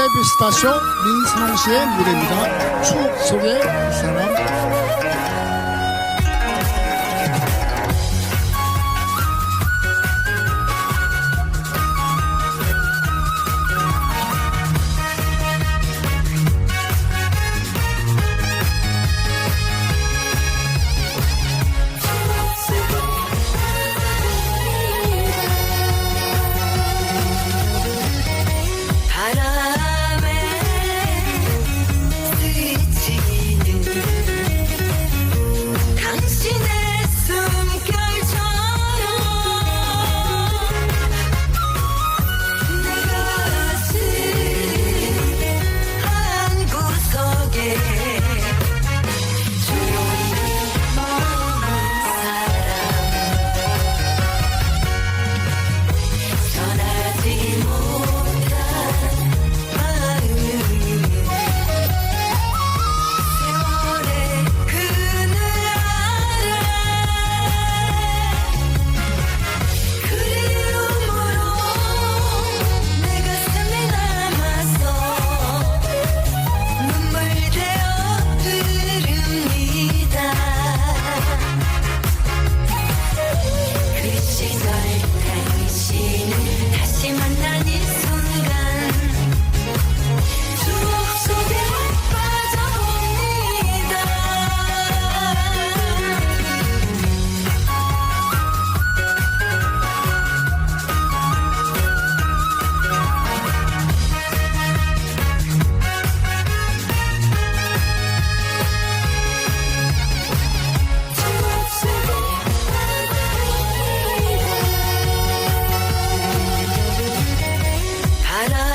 VIP 스타쇼 민선홍 씨의 무대입니다. 추억 속의 이 사람. Para